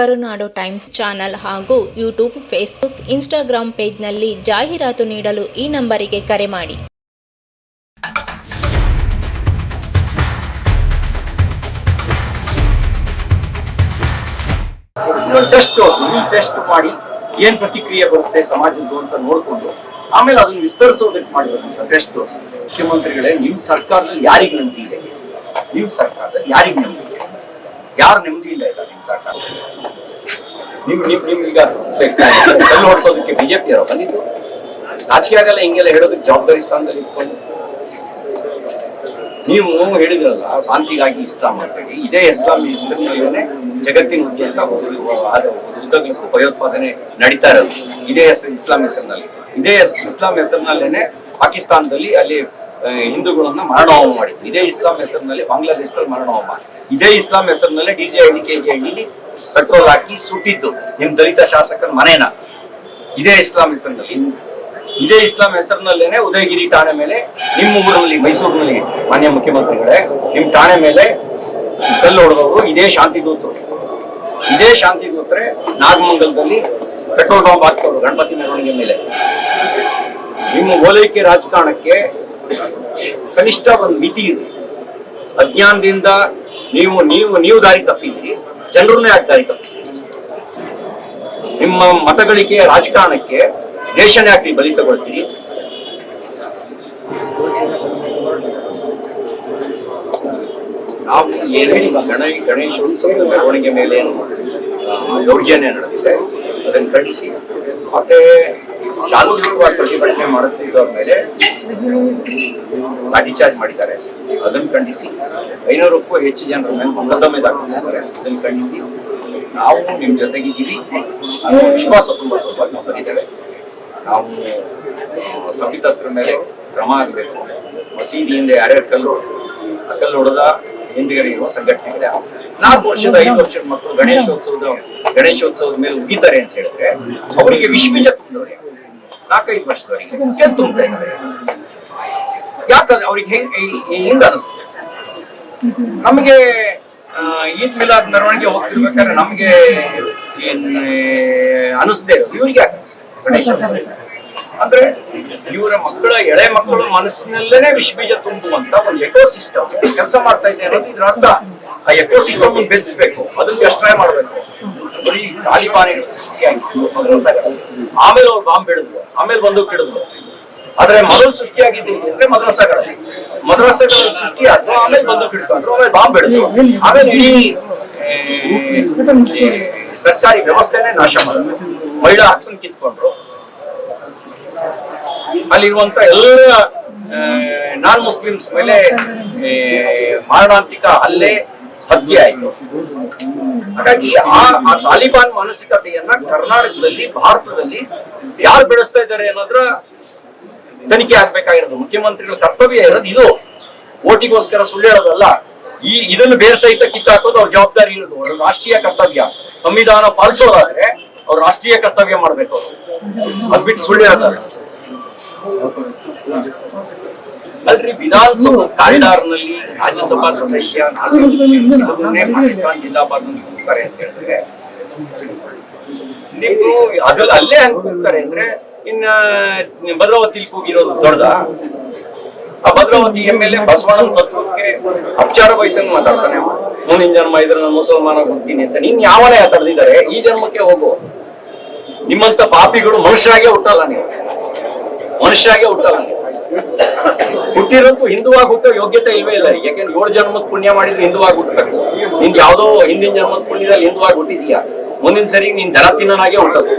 ಕರುನಾಡು times channel ಹಾಗೂ YouTube, Facebook Instagram ಪೇಜ್ನಲ್ಲಿ ಜಾಹೀರಾತು ನೀಡಲು ಈ ನಂಬರಿಗೆ ಕರೆ ಮಾಡಿ. ಟೆಸ್ಟ್ ಟೆಸ್ಟ್ ಮಾಡಿ, ಏನ್ ಪ್ರತಿಕ್ರಿಯೆ ಬರುತ್ತೆ ಸಮಾಜದ್ದು ಅಂತ ನೋಡಿಕೊಂಡು, ಆಮೇಲೆ ಅದನ್ನ ವಿಸ್ತರಿಸೋದಕ್ಕೆ ಮಾಡಿರೋದಂತ ಟೆಸ್ಟ್ ಮುಖ್ಯಮಂತ್ರಿಗಳೇ ನಿಮ್ ಸರ್ಕಾರದಲ್ಲಿ ಯಾರಿಗೆ ನಂಬಿಕೆ ಇದೆ? ನಿಮ್ ಸರ್ಕಾರದಲ್ಲಿ ಯಾರಿಗೆ ಇದೆ? ಯಾರು ನೆಮ್ಮದಿ ಇಲ್ಲ ಇಲ್ಲ ನಿಮ್ ಸಾಟ ನೀವು ನೀವು ನಿಮ್ ಈಗ ಕಲ್ಲು ಹೊಡ್ಸೋದಕ್ಕೆ ಬಿಜೆಪಿ ಯಾರೋ ಬಂದಿದ್ದು ರಾಜಕೀಯ ಆಗಲ್ಲ, ಹಿಂಗೆಲ್ಲ ಹೇಳೋದಕ್ಕೆ ಜವಾಬ್ದಾರಿ ಸ್ಥಾನದಲ್ಲಿ ಇಟ್ಕೊಂಡು. ನೀವು ಹೇಳಿದ್ರಲ್ಲ, ಶಾಂತಿಗಾಗಿ ಇಸ್ಲಾಂ ಅಂತೇಳಿ ಇದೇ ಇಸ್ಲಾಂ ಹೆಸರಿನಲ್ಲೇ ಜಗತ್ತಿನ ಉದ್ಯಂತ ಉದ್ದಕ್ಕೂ ಭಯೋತ್ಪಾದನೆ ನಡೀತಾ ಇರೋದು. ಇದೇ ಹೆಸರು ಇಸ್ಲಾಂ ಹೆಸರಿನಲ್ಲಿ. ಇದೇ ಇಸ್ಲಾಂ ಹೆಸರಿನಲ್ಲೇನೆ ಪಾಕಿಸ್ತಾನದಲ್ಲಿ ಅಲ್ಲಿ ಹಿಂದೂಗಳನ್ನ ಮರಣಹೋಮ ಮಾಡಿದ್ರು. ಇದೇ ಇಸ್ಲಾಂ ಹೆಸರಿನಲ್ಲಿ ಬಾಂಗ್ಲಾದೇಶದಲ್ಲಿ ಮರಣಹೋಮ ಇದೇ ಇಸ್ಲಾಂ ಹೆಸರಿನಲ್ಲೇ ಡಿಜೆ ಡಿ ಕೆ ಜಿ ಹಳ್ಳಿಲಿ ಪೆಟ್ರೋಲ್ ಹಾಕಿ ಸುಟ್ಟಿದ್ದು ನಿಮ್ ದಲಿತ ಶಾಸಕರ ಮನೇನ. ಇದೇ ಇಸ್ಲಾಂ ಹೆಸರಿನಲ್ಲಿ. ಇದೇ ಇಸ್ಲಾಂ ಹೆಸರಿನಲ್ಲೇನೆ ಉದಯಗಿರಿ ಠಾಣೆ ಮೇಲೆ ನಿಮ್ಮ ಊರಲ್ಲಿ ಮೈಸೂರಿನಲ್ಲಿ ಮಾನ್ಯ ಮುಖ್ಯಮಂತ್ರಿಗಳೇ, ನಿಮ್ ಠಾಣೆ ಮೇಲೆ ಕಲ್ಲು ಹೊಡೆದವರು ಇದೇ ಶಾಂತಿ ದೂತರು. ಇದೇ ಶಾಂತಿ ದೂತರೆ ನಾಗಮಂಗಲದಲ್ಲಿ ಪೆಟ್ರೋಲ್ ಬಾಂಬ್ ಹಾಕ್ತವ್ರು ಗಣಪತಿ ಮೆರವಣಿಗೆ ಮೇಲೆ. ನಿಮ್ಮ ಓಲೈಕೆ ರಾಜಕಾರಣಕ್ಕೆ ಕನಿಷ್ಠ ಒಂದು ಮಿತಿ ಇದೆ. ಅಜ್ಞಾನದಿಂದ ನೀವು ನೀವು ನೀವು ದಾರಿ ತಪ್ಪಿದ್ದೀರಿ, ಜನರನ್ನೇ ಯಾಕೆ ದಾರಿ ತಪ್ಪಿಸ್ತೀರಿ? ನಿಮ್ಮ ಮತಗಳಿಗೆ, ರಾಜಕಾರಣಕ್ಕೆ ದೇಶನೇ ಯಾಕೆ ಬಲಿ ತಗೊಳ್ತೀರಿ? ನಾವು ಏನೇ ಗಣೇಶ ಉತ್ಸವದ ಮೆರವಣಿಗೆ ಮೇಲೆ ದೌರ್ಜನ್ಯ ನಡೆದಿದೆ. ಅದನ್ನು ಖಂಡಿಸಿ. ಮತ್ತೆ ಶಾಂತಿಯುತವಾಗಿ ಪ್ರತಿಭಟನೆ ಮಾಡಿಸ್ತಿದ್ದವ್ರ ಮೇಲೆ ಲಾಠಿ ಚಾರ್ಜ್ ಮಾಡಿದ್ದಾರೆ. ಅದನ್ನು ಖಂಡಿಸಿ ಐನೂರಕ್ಕೂ ಹೆಚ್ಚು ಜನರ ಮೇಲೆ ಮೊಕದ್ದಮೆ ದಾಖಲಿಸಿದ್ದಾರೆ. ಅದನ್ನು ಖಂಡಿಸಿ ನಾವು ನಿಮ್ಮ ಜೊತೆಗಿದ್ದೀವಿ. ಅನ್ನೋ ವಿಶ್ವಾಸ ತುಂಬ ಸ್ವಲ್ಪ ನಾವು ಬಂದಿದ್ದೇವೆ. ನಾವು ತಪ್ಪಿತಸ್ಥರ ಮೇಲೆ ಕ್ರಮ ಆಗಬೇಕು. ಮಸೀದಿಯಿಂದ ಯಾರ್ಯಾರು ಕಲ್ಲು ಆ ಕಲ್ಲು ಹೊಡೆದ ಹಿಂದಿಗಡೆ ಇರುವ ಸಂಘಟನೆಗಳೇ ನಾಲ್ಕು ವರ್ಷದ, ಐದು ವರ್ಷದ ಮಕ್ಕಳು ಗಣೇಶೋತ್ಸವದ ಗಣೇಶೋತ್ಸವದ ಮೇಲೆ ಉಗಿತಾರೆ ಅಂತ ಹೇಳಿದ್ರೆ ಅವರಿಗೆ ವಿಶ್ವಜ ತುಂಬಿದವ್ರೆ ನಾಲ್ಕೈದು ವರ್ಷದವರೆಗೆ ಇದ್ದಾರೆ ಯಾಕಂದ್ರೆ ಅವ್ರಿಗೆ ಹೆಂಗ್ ಹಿಂಗ ಅನಿಸ್ತದೆ ನಮಗೆ ಈದ್ ಮಿಲಾದ್ ಮೆರವಣಿಗೆ ಹೋಗ್ತಿರ್ಬೇಕಾದ್ರೆ ನಮಗೆ, ಏನ್ ಅನಿಸ್ದೇ ಇವ್ರಿಗೆ ಯಾಕೆ ಗಣೇಶ ಅಂದ್ರೆ, ಇವರ ಮಕ್ಕಳ, ಎಳೆ ಮಕ್ಕಳು ಮನಸ್ಸಿನಲ್ಲೇನೆ ವಿಷಬೀಜ ತುಂಬುವಂತ ಒಂದು ಎಕೋ ಸಿಸ್ಟಮ್ ಕೆಲಸ ಮಾಡ್ತಾ ಇದೆ ಅನ್ನೋದು ಇದ್ರ ಅರ್ಥ. ಆ ಎಕೋ ಸಿಸ್ಟಮ್ ಬೆಳೆಸ್ಬೇಕು. ಅದಕ್ಕೆ ಎಷ್ಟ್ರೈ ಮಾಡ್ಬೇಕು. ಬರೀ ತಾಲಿಬಾನಿಗಳು ಸೃಷ್ಟಿಯಾಗಿತ್ತು. ಆಮೇಲೆ ಅವ್ರು ಬಾಂಬ್ ಹಿಡಿದ್ರು. ಆಮೇಲೆ ಬಂದು ಹಿಡಿದ್ರು. ಆದ್ರೆ ಮೊದಲು ಸೃಷ್ಟಿಯಾಗಿದ್ದು ಅಂದ್ರೆ ಮದ್ರಸಾಗಳಲ್ಲಿ ಮದ್ರಾಸಗಳ ಸೃಷ್ಟಿ ಆದ್ರು ಆಮೇಲೆ ಬಂದು ಹಿಡ್ಕೊಂಡ್ರು ಆಮೇಲೆ ಬಾಂಬ್ ಹಿಡಿದ್ರು. ಆಮೇಲೆ ಇಡೀ ಸರ್ಕಾರಿ ವ್ಯವಸ್ಥೆನೇ ನಾಶ ಮಾಡಿದ್ರು. ಮಹಿಳಾ ಹಕ್ಕನ್ನು ಕಿತ್ಕೊಂಡ್ರು. ಅಲ್ಲಿರುವಂತ ಎಲ್ಲ ನಾನ್ ಮುಸ್ಲಿಮ್ಸ್ ಮೇಲೆ ಮಾರಣಾಂತಿಕ ಹಲ್ಲೆ ಹತ್ಯೆ ಆಯ್ತು. ಹಾಗಾಗಿ ಆ ಆ ತಾಲಿಬಾನ್ ಮಾನಸಿಕತೆಯನ್ನ ಕರ್ನಾಟಕದಲ್ಲಿ, ಭಾರತದಲ್ಲಿ ಯಾರು ಬೆಳೆಸ್ತಾ ಇದ್ದಾರೆ ಅನ್ನೋದ್ರ ತನಿಖೆ ಆಗ್ಬೇಕಾಗಿರೋದು. ಮುಖ್ಯಮಂತ್ರಿಗಳ ಕರ್ತವ್ಯ ಇರೋದು ಇದು. ಓಟಿಗೋಸ್ಕರ ಸುಳ್ಳು ಹೇಳೋದಲ್ಲ. ಈ ಇದನ್ನು ಬೇರೆ ಸಹಿತ ಕಿತ್ತಾಕೋದು ಅವ್ರ ಜವಾಬ್ದಾರಿ ಇರೋದು. ಅವ್ರ ರಾಷ್ಟ್ರೀಯ ಕರ್ತವ್ಯ. ಸಂವಿಧಾನ ಪಾಲಿಸೋದಾದ್ರೆ ಅವ್ರ ರಾಷ್ಟ್ರೀಯ ಕರ್ತವ್ಯ ಮಾಡ್ಬೇಕು ಅವ್ರು. ಅದ್ ಬಿಟ್ಟು ಸುಳ್ಳು ಅಲ್ರಿ ವಿಧಾನಸೌಧ ಕಾರಿಡಾರ್ನಲ್ಲಿ ರಾಜ್ಯಸಭಾ ಸದಸ್ಯ ಪಾಕಿಸ್ತಾನ ಜಿಂದಾಬಾದ್ ಅಂತ ಕೂಗ್ತಾರೆ ಅಂತ ಹೇಳಿದ್ರೆ ನೀವು ಅದ್ರಲ್ಲಿ ಅಲ್ಲೇ ಹಂಗ ಕೂಗ್ತಾರೆ ಅಂದ್ರೆ ಇನ್ನ ಭದ್ರಾವತಿ ಕೂಗಿರೋದು ದೊಡ್ಡದ? ಆ ಭದ್ರಾವತಿ ಎಂ ಎಲ್ ಎ ಬಸವಣ್ಣನ ತತ್ವಕ್ಕೆ ಅಪಚಾರ ವಯಸ್ಸನ್ನು ಮಾತಾಡ್ತಾನೆ. ಮುಂದಿನ ಜನ್ಮ ಇದ್ರೆ ನಾನು ಮುಸಲ್ಮಾನ ಹೋಗ್ತೀನಿ ಅಂತ. ನೀನ್ ಯಾವನೇ ತಡೆದಿದ್ದಾರೆ ಈ ಜನ್ಮಕ್ಕೆ ಹೋಗು. ನಿಮ್ಮಂತ ಪಾಪಿಗಳು ಮನುಷ್ಯರಾಗೆ ಹುಟ್ಟಲ್ಲ ನೀವು. ಮನುಷ್ಯರಾಗೆ ಹುಟ್ಟಲ್ಲ ನೀವು. ಹುಟ್ಟಿರೋದು ಹಿಂದುವಾಗಿ ಹುಟ್ಟೋ ಯೋಗ್ಯತೆ ಇಲ್ವೇ ಇಲ್ಲ. ಯಾಕೆಂದ್ರೆ ಏಳು ಜನ್ಮದ ಪುಣ್ಯ ಮಾಡಿದ್ರೆ ಹಿಂದುವಾಗಿ ಹುಟ್ಟಬೇಕು ನಿನ್ ಯಾವ್ದೋ ಹಿಂದಿನ ಜನ್ಮದ ಪುಣ್ಯದಲ್ಲಿ ಹಿಂದುವಾಗಿ ಹುಟ್ಟಿದೀಯಾ. ಮುಂದಿನ ಸರಿ ನೀನ್ ದನ ತಿನ್ನೋನಾಗೆ ಹುಟ್ಟದು.